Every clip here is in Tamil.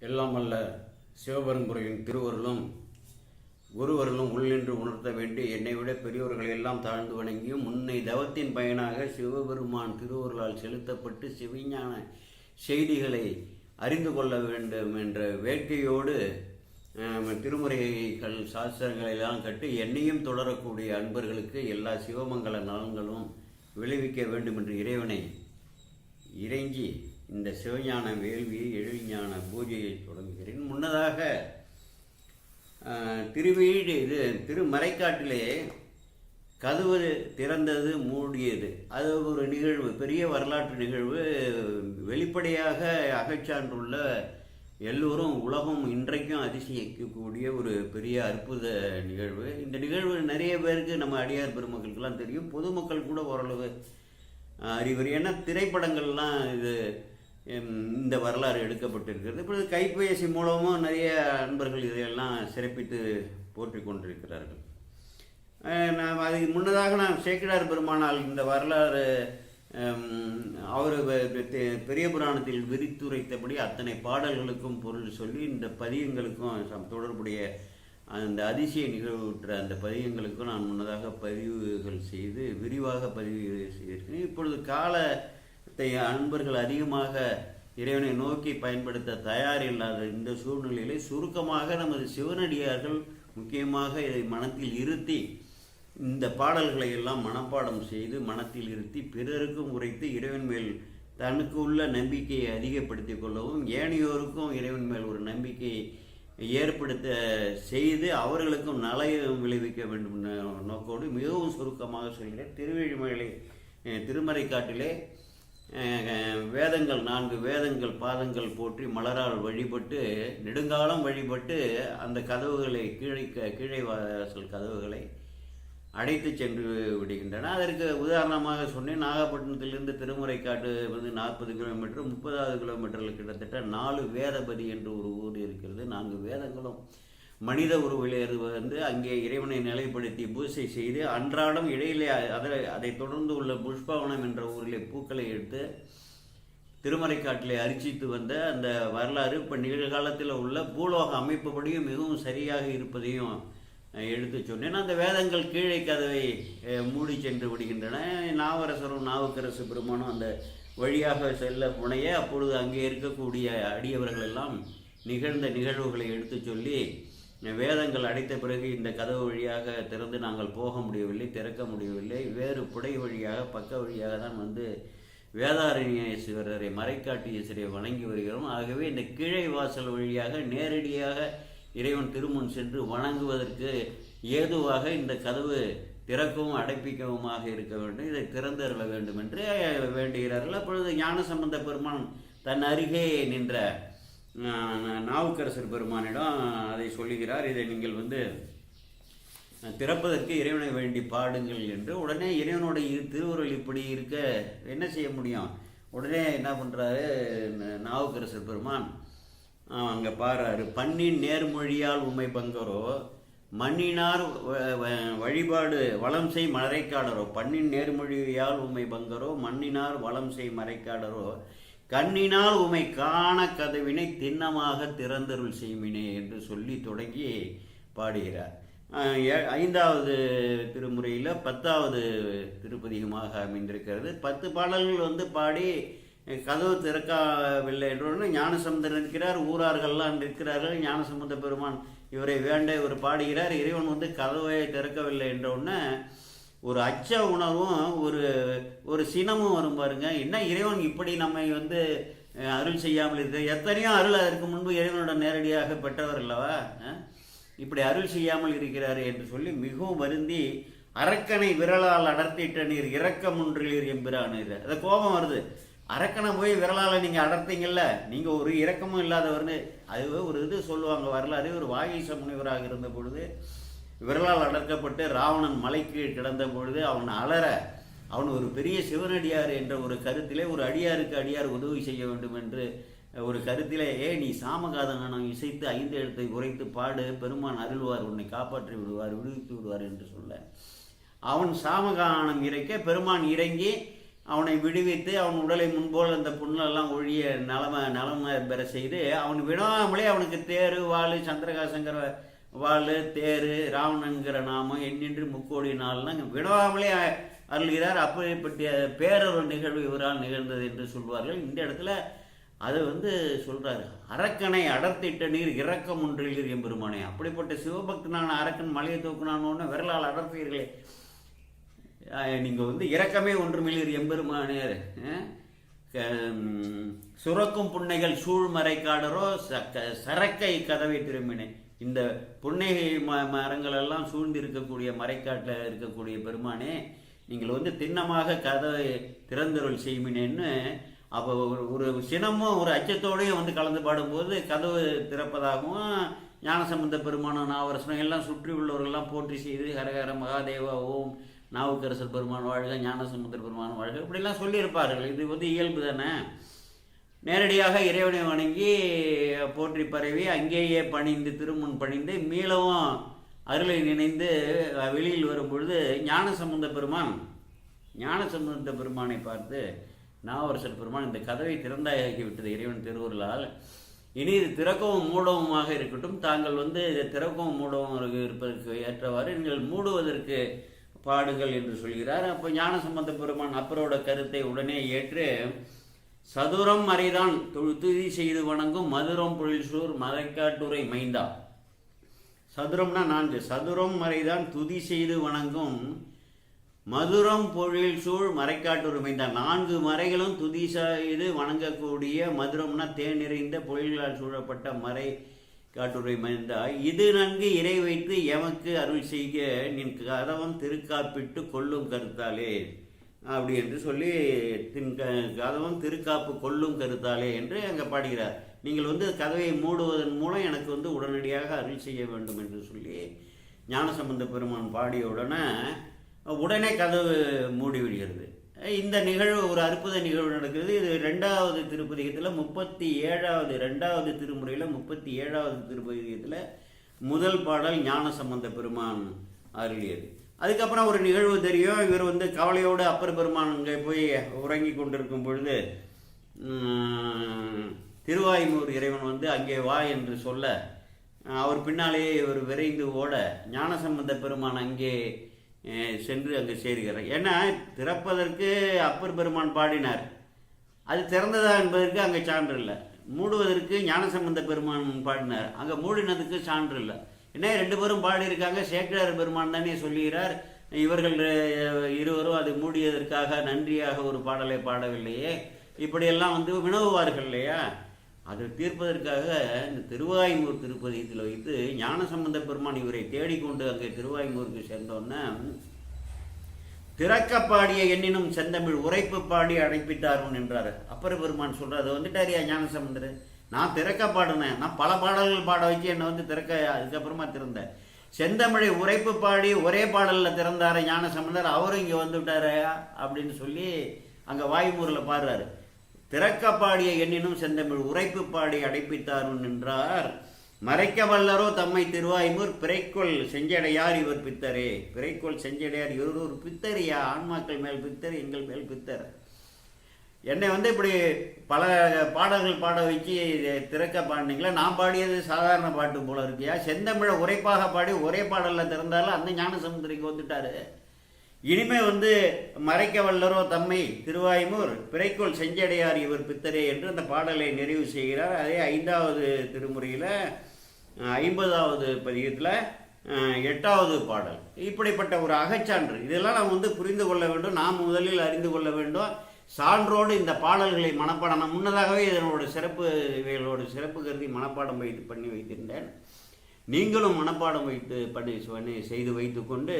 எல்லாம் அல்ல சிவபெரும்புரையின் திருவருளும் குருவருளும் உள்ளின்று உணர்த்த வேண்டி என்னை விட பெரியவர்களை எல்லாம் தாழ்ந்து வணங்கியும் முன்னை தவத்தின் பயனாக சிவபெருமான் திருவருளால் செலுத்தப்பட்டு சிவஞான செய்திகளை அறிந்து கொள்ள வேண்டும் என்ற வேட்கையோடு திருமுறைகள் சாஸ்திரங்களை எல்லாம் கட்டு என்னையும் தொடரக்கூடிய அன்பர்களுக்கு எல்லா சிவமங்கல நலன்களும் விளைவிக்க வேண்டும் என்று இறைவனை இறைஞ்சி இந்த சிவஞான வேள்வியை எழில்ஞான பூஜையை தொடங்குகிறேன். முன்னதாக திருவீடு இது திருமறைக்காட்டிலே கதவு திறந்தது மூடியது. அது ஒரு நிகழ்வு பெரிய வரலாற்று நிகழ்வு. வெளிப்படையாக அகச்சான்றுள்ள எல்லோரும் உலகம் இன்றைக்கும் அதிசயிக்கக்கூடிய ஒரு பெரிய அற்புத நிகழ்வு. இந்த நிகழ்வு நிறைய பேருக்கு நம்ம அடியார் பெருமக்களுக்கெல்லாம் தெரியும். பொதுமக்கள் கூட ஓரளவு ஆஹ், அறிவர். ஏன்னா திரைப்படங்கள்லாம் இது இந்த வரலாறு எடுக்கப்பட்டிருக்கிறது. இப்பொழுது கைபேசி மூலமும் நிறைய நண்பர்கள் இதையெல்லாம் சிறப்பித்து போற்றிக் கொண்டிருக்கிறார்கள். நாம் நான் அதுக்கு முன்னதாக நான் சேக்கிடார் பெருமானால் இந்த வரலாறு அவர் பெரிய புராணத்தில் விரித்துரைத்தபடி அத்தனை பாடல்களுக்கும் பொருள் சொல்லி இந்த பதியங்களுக்கும் சம் தொடர்புடைய அந்த அதிசய நிகழ்வுற்ற அந்த பதியங்களுக்கும் நான் முன்னதாக பதிவுகள் செய்து விரிவாக பதிவு செய்திருக்கிறேன். இப்பொழுது கால அன்பர்கள் அதிகமாக இறைவனை நோக்கி பயன்படுத்த தயார் இல்லாத இந்த சூழ்நிலையிலே சுருக்கமாக நமது சிவனடியார்கள் முக்கியமாக இதை மனத்தில் இருத்தி இந்த பாடல்களை எல்லாம் மனப்பாடம் செய்து மனத்தில் இருத்தி பிறருக்கும் உரைத்து இறைவன் மேல் தனக்கு உள்ள நம்பிக்கையை அதிகப்படுத்திக் கொள்ளவும் ஏனையோருக்கும் இறைவன் மேல் ஒரு நம்பிக்கையை ஏற்படுத்த செய்து அவர்களுக்கும் நலயம் விளைவிக்க வேண்டும் நோக்கோடு மிகவும் சுருக்கமாக சொல்கிறேன். திருவெழிமலை திருமறை திருமறைக்காட்டிலே வேதங்கள் நான்கு வேதங்கள் பாதங்கள் போற்றி மலரால் வழிபட்டு நெடுங்காலம் வழிபட்டு அந்த கதவுகளை கீழே கீழே வாசல் கதவுகளை அடைத்து சென்று விடுகின்றன. அதற்கு உதாரணமாக சொன்னேன் நாகப்பட்டினத்திலிருந்து திருமுறைக்காட்டு வந்து நாற்பது கிலோமீட்டர் முப்பதாவது கிலோமீட்டரில் கிட்டத்தட்ட நாலு வேதபதி என்று ஒரு ஊர் இருக்கிறது. நான்கு வேதங்களும் மனித உருவிலேறு வந்து அங்கே இறைவனை நிலைப்படுத்தி பூஜை செய்து அன்றாடம் இடையிலே அதை அதை தொடர்ந்து உள்ள புஷ்பவனம் என்ற ஊரிலே பூக்களை எடுத்து திருமறைக்காட்டிலே அரிச்சித்து வந்த அந்த வரலாறு இப்போ நிகழ்காலத்தில் உள்ள பூலோக அமைப்புபடியும் மிகவும் சரியாக இருப்பதையும் எடுத்து சொன்னேன். அந்த வேதங்கள் கீழே கதவை மூடி சென்று விடுகின்றன. நாவரசரும் நாவுக்கரசு பெருமானும் அந்த வழியாக செல்ல முனைய அப்பொழுது அங்கே இருக்கக்கூடிய அடியவர்கள் எல்லாம் நிகழ்ந்த நிகழ்வுகளை எடுத்து சொல்லி வேதங்கள் அடைத்த பிறகு இந்த கதவு வழியாக திறந்து நாங்கள் போக முடியவில்லை திறக்க முடியவில்லை. வேறு புடை வழியாக பக்க வழியாக தான் வந்து வேதாரண்யேஸ்வரரை மறைக்காட்டு ஈஸ்வரை வணங்கி வருகிறோம். ஆகவே இந்த கீழை வாசல் வழியாக நேரடியாக இறைவன் திருமுன் சென்று வணங்குவதற்கு ஏதுவாக இந்த கதவு திறக்கவும் அடைப்பிக்கவுமாக இருக்க வேண்டும். இதை திறந்தருள வேண்டும் என்று வேண்டுகிறார்கள். அப்பொழுது ஞான சம்பந்த பெருமான் தன் அருகே நின்ற நாவுக்கரசர் பெருமானிடம் அதை சொல்லுகிறார். இதை நீங்கள் வந்து திறப்பதற்கு இறைவனை வேண்டி பாடுங்கள் என்று. உடனே இறைவனோட இரு திருவுருள் இப்படி இருக்க என்ன செய்ய முடியும்? உடனே என்ன பண்ணுறாரு நாவுக்கரசர் பெருமான். அங்கே பாடுறாரு பண்ணின் நேர்மொழியால் உண்மை பங்கரோ மண்ணினார் வழிபாடு வளம் செய் மறைக்காடரோ பண்ணின் நேர்மொழியால் உமை பங்கரோ மண்ணினார் வளம் செய் மறைக்காடரோ கண்ணினால் உமை காண கதவினை திண்ணமாக திறந்தருள் செய்மினே என்று சொல்லி தொடங்கி பாடுகிறார். ஏ- ஐந்தாவது திருமுறையில் பத்தாவது திருப்பதிகமாக அமைந்திருக்கிறது. பத்து பாடல்கள் வந்து பாடி கதவு திறக்கவில்லை என்றுடனே ஞானசம்பந்தர் இருக்கிறார் ஊரார்கள்லாம் இருக்கிறார்கள் ஞானசம்பந்த பெருமான் இவரை வேண்ட இவர் பாடுகிறார். இறைவன் வந்து கதவை திறக்கவில்லை என்ற உடனே ஒரு அச்ச உணர்வும் ஒரு ஒரு சினமும் வரும் பாருங்க. என்ன இறைவன் இப்படி நம்மை வந்து அருள் செய்யாமல் இருக்க எத்தனையோ அருள் அதற்கு முன்பு இறைவனோட நேரடியாக பெற்றவர் அல்லவா? இப்படி அருள் செய்யாமல் இருக்கிறார் என்று சொல்லி மிகவும் வருந்தி அரக்கனை விரலால் அடர்த்திட்ட நீர் இரக்கம் ஒன்றிலீர் எம்பிரானீர் அது கோபம் வருது. அரக்கனை போய் விரலால் நீங்கள் அடர்த்திங்கல்ல? நீங்கள் ஒரு இரக்கமும் இல்லாதவர்னு. அதுவே ஒரு இது சொல்லுவாங்க வரலாறு. ஒரு வாகீச முனிவராக இருந்த பொழுது விரலால் அடர்க்கப்பட்டு ராவணன் மலைக்கு கிடந்த பொழுது அவன் அலற அவன் ஒரு பெரிய சிவனடியார் என்ற ஒரு கருத்திலே ஒரு அடியாருக்கு அடியார் உதவி செய்ய வேண்டும் என்று ஒரு கருத்திலே ஏ நீ சாமகாதகனம் இசைத்து ஐந்து எழுத்தை உரைத்து பாடு பெருமான் அருள்வார் உன்னை காப்பாற்றி விடுவார் விடுவித்து விடுவார் என்று சொல்ல. அவன் சாமகானம் இறைக்க பெருமான் இறங்கி அவனை விடுவித்து அவன் உடலை முன்போல் அந்த புண்ணெல்லாம் ஒழிய நலம நலம பெற செய்து அவன் விடாமலே அவனுக்கு தேரு வாள் சந்திரகாசங்கிற வாள் தேரு ராவணங்கிற நாமம் எண்ணின்றி முக்கோடி நாள்லாம் விடாமலே அருள்கிறார். அப்படிப்பட்ட பேரொரு நிகழ்வு இவரால் நிகழ்ந்தது என்று சொல்வார்கள். இந்த இடத்துல அது வந்து சொல்றாரு அரக்கனை அடர்த்திட்ட நீர் இரக்கம் ஒன்றில் எம்பெருமானே. அப்படிப்பட்ட சிவபக்தனான அரக்கன் மலையை தூக்குனான்னு விரலால் அடர்த்தீர்களே நீங்கள் வந்து இரக்கமே ஒன்றுமில்லீர் எம்பெருமானியர் க- சுரக்கும் புன்னைகள் சூழ்மறை காடரோ ச- சரக்கை கதவை திரும்பினே இந்த புன்னகை ம மரங்களெல்லாம் சூழ்ந்து இருக்கக்கூடிய மறைக்காட்டில் இருக்கக்கூடிய பெருமானே நீங்கள் வந்து திண்ணமாக கதவை திறந்தருள் செய்மினேன்னு அப்போ ஒரு ஒரு சினமும் ஒரு அச்சத்தோடையும் வந்து கலந்து பாடும்போது கதவு திறப்பதாகவும் ஞானசம்பந்த பெருமானும் நாவரசனம் எல்லாம் சுற்றி உள்ளவர்கள்லாம் போற்றி செய்து ஹரஹர மகாதேவா ஓம் நாவுக்கரசர் பெருமான் வாழ்க ஞானசமுத்திர பெருமான் வாழ்க இப்படிலாம் சொல்லியிருப்பார்கள். இது வந்து இயல்பு தானே? நேரடியாக இறைவனை வணங்கி போற்றி பரவி அங்கேயே பணிந்து திருமுன் பணிந்து மீளவும் அருளை நினைந்து வெளியில் வரும்பொழுது ஞான சம்பந்த பெருமான் ஞான சம்பந்த பெருமானை பார்த்து நாவரசர் பெருமான் இந்த கதவை திறந்தாகி விட்டது இறைவன் திருவருளால். இனி இது திறக்கவும் மூடவுமாக இருக்கட்டும். தாங்கள் வந்து இதை திறக்கவும் மூடவும் இருப்பதற்கு ஏற்றவாறு நீங்கள் மூடுவதற்கு பாடுங்கள் என்று சொல்கிறார். அப்போ ஞான சம்பந்த பெருமான் அப்பரோட கருத்தை உடனே ஏற்று சதுரம் மறைதான் துதி செய்து வணங்கும் மதுரம் பொழில்சூர் மலைக்காட்டுரை மைந்தா. சதுரம்னா நான்கு. சதுரம் மறைதான் துதி செய்து வணங்கும் மதுரம் பொழில் சூழ் மறைக்காட்டுரை மைந்தா. நான்கு மறைகளும் துதி செய்து வணங்கக்கூடிய மதுரம்னா தேன் நிறைந்த பொழில்களால் சூழப்பட்ட மறை காட்டுரை மைந்தா. இது நன்கு இறை வைத்து எமக்கு அருள் செய்க. நின் கதவம் திருக்காப்பிட்டு கொள்ளும் கருத்தாலே. அப்படி என்று சொல்லி தின் கதவும் திருக்காப்பு கொல்லும் கருத்தாலே என்று அங்கே பாடுகிறார். நீங்கள் வந்து கதவை மூடுவதன் மூலம் எனக்கு வந்து உடனடியாக அருள் செய்ய வேண்டும் என்று சொல்லி ஞானசம்பந்த பெருமான் பாடிய உடனே உடனே கதவு மூடி விடுகிறது. இந்த நிகழ்வு ஒரு அற்புத நிகழ்வு நடக்கிறது. இது ரெண்டாவது திருப்பதிகத்தில் முப்பத்தி ஏழாவது ரெண்டாவது திருமுறையில் முப்பத்தி ஏழாவது திருப்பதிகத்தில் முதல் பாடல் ஞானசம்பந்த பெருமான் அருளியது. அதுக்கப்புறம் ஒரு நிகழ்வு தெரியும். இவர் வந்து கவலையோடு அப்பர் பெருமான் அங்கே போய் உறங்கி கொண்டிருக்கும் பொழுது திருவாயுமூர் இறைவன் வந்து அங்கே வா என்று சொல்ல அவர் பின்னாலேயே இவர் விரைந்து ஓட ஞானசம்பந்த பெருமான் அங்கே சென்று அங்கே சேர்கிறார். ஏன்னா திறப்பதற்கு அப்பர் பெருமான் பாடினார். அது திறந்ததா என்பதற்கு அங்கே சான்று இல்லை மூடுவதற்கு ஞானசம்பந்த பெருமான் பாடினார். அங்கே மூடினதுக்கு சான்று இல்லை என்ன ரெண்டு பேரும் பாடியிருக்காங்க. சேக்கிழார் பெருமான் தானே சொல்லுகிறார். இவர்கள் இருவரும் அது மூடியதற்காக நன்றியாக ஒரு பாடலை பாடவில்லையே. இப்படியெல்லாம் வந்து வினவுவார்கள் இல்லையா? அதை தீர்ப்பதற்காக இந்த திருவாய்மூர் திருப்பதியத்தில் வைத்து ஞானசம்பந்த பெருமான் இவரை தேடிக்கொண்டு அங்கே திருவாய்மூருக்கு சேர்ந்தோன்னே திறக்க பாடிய எண்ணினும் செந்தமிழ் உரைப்பு பாடி அழைப்பித்தாரும் என்றார். அப்பர் பெருமான் சொல்கிறார் அது வந்துட்டாரியா ஞானசமுந்தர் நான் திறக்க பாடினேன். நான் பல பாடல்கள் பாட வச்சு என்னை வந்து திறக்க அதுக்கப்புறமா திறந்தேன் செந்தமிழை உரைப்பு பாடி ஒரே பாடலில் திறந்தார ஞானசம்பந்தர். அவரும் இங்கே வந்துவிட்டாரு அப்படின்னு சொல்லி அங்கே வாய்மூரில் பாடுறாரு. திறக்க பாடிய எண்ணினும் செந்தமிழ் உரைப்பு பாடி அடைப்பித்தாரும் நின்றார். மறைக்க வல்லரோ தம்மை திருவாய்மூர் பிறைக்கோள் செஞ்சடையார் இவர் பித்தரே. பிறைக்கோள் செஞ்சடையார் இவர் ஒரு பித்தரியா ஆன்மாக்கள் மேல் பித்தர் எங்கள் மேல் பித்தர். என்னை வந்து இப்படி பல பாடல்கள் பாட வச்சு திறக்க பாடினீங்களா? நான் பாடியது சாதாரண பாட்டு போல இருக்கியா? செந்தமிழை உரைப்பாக பாடி ஒரே பாடலில் திறந்தாலும் அந்த ஞானசமுத்திரிக்கு வந்துட்டாரு. இனிமே வந்து மறைக்க வல்லரோ தம்மை திருவாய்மூர் பிறைக்கோள் செஞ்சடையார் இவர் பித்தரே என்று அந்த பாடலை நிறைவு செய்கிறார். அதே ஐந்தாவது திருமுறையில் ஐம்பதாவது பதிகத்தில் எட்டாவது பாடல். இப்படிப்பட்ட ஒரு அகச்சான்று. இதெல்லாம் நாம் வந்து புரிந்து கொள்ள வேண்டும். நாம் முதலில் அறிந்து கொள்ள வேண்டும். சான்றோடு இந்த பாடல்களை மனப்பாடம். நான் முன்னதாகவே இதனோட சிறப்பு இவைகளோட சிறப்பு கருதி மனப்பாடம் வைத்து பண்ணி வைத்திருந்தேன். நீங்களும் மனப்பாடம் வைத்து பண்ணி பண்ணி செய்து வைத்துக்கொண்டு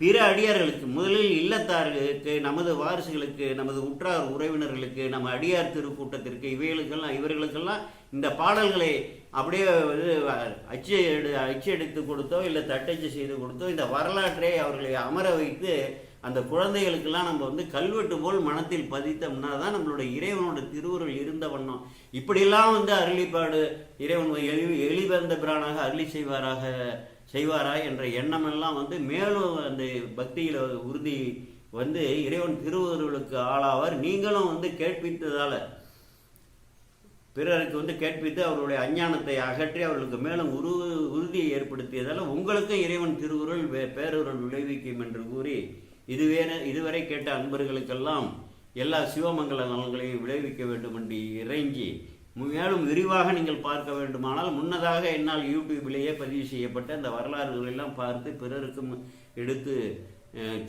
பிற அடியார்களுக்கு முதலில் இல்லத்தார்களுக்கு நமது வாரிசுகளுக்கு நமது உற்றார் உறவினர்களுக்கு நம்ம அடியார் திருக்கூட்டத்திற்கு இவைகளுக்கெல்லாம் இவர்களுக்கெல்லாம் இந்த பாடல்களை அப்படியே இது அச்சு எடு அச்சு எடுத்து கொடுத்தோ இல்லை தட்டச்சு செய்து கொடுத்தோ இந்த வரலாற்றை அவர்களை அமர வைத்து அந்த குழந்தைகளுக்கெல்லாம் நம்ம வந்து கல்வெட்டு போல் மனத்தில் பதித்தோம்னா தான் நம்மளுடைய இறைவனோட திருவுருள் இருந்த வண்ணம். இப்படியெல்லாம் வந்து அருளிப்பாடு இறைவன் எளி எளிவந்த பிரானாக அருளி செய்வாராக செய்வாரா என்ற எண்ணமெல்லாம் வந்து மேலும் அந்த பக்தியில் உறுதி வந்து இறைவன் திருவுருளுக்கு ஆளாவார். நீங்களும் வந்து கேட்பித்ததால் பிறருக்கு வந்து கேட்பித்து அவருடைய அஞ்ஞானத்தை அகற்றி அவர்களுக்கு மேலும் உரு உறுதியை ஏற்படுத்தியதால் உங்களுக்கும் இறைவன் திருவுருள் பேருருள் விளைவிக்கும் என்று கூறி இதுவே இதுவரை கேட்ட அன்பர்களுக்கெல்லாம் எல்லா சிவமங்கல நலன்களையும் விளைவிக்க வேண்டும் என்று இறங்கி மேலும் விரிவாக நீங்கள் பார்க்க வேண்டுமானால் முன்னதாக என்னால் யூடியூபிலேயே பதிவு செய்யப்பட்ட இந்த வரலாறுகளெல்லாம் பார்த்து பிறருக்கும் எடுத்து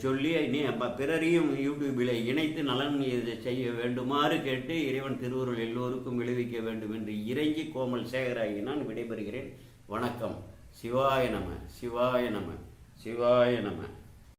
சொல்லி நீ பிறரையும் யூடியூபில் இணைத்து நலன் இதை செய்ய வேண்டுமாறு கேட்டு இறைவன் திருவுருள் எல்லோருக்கும் விளைவிக்க வேண்டும் என்று இறங்கி கோமல் சேகராகி நான் விடைபெறுகிறேன். வணக்கம். சிவாய நம சிவாய நம சிவாய நம.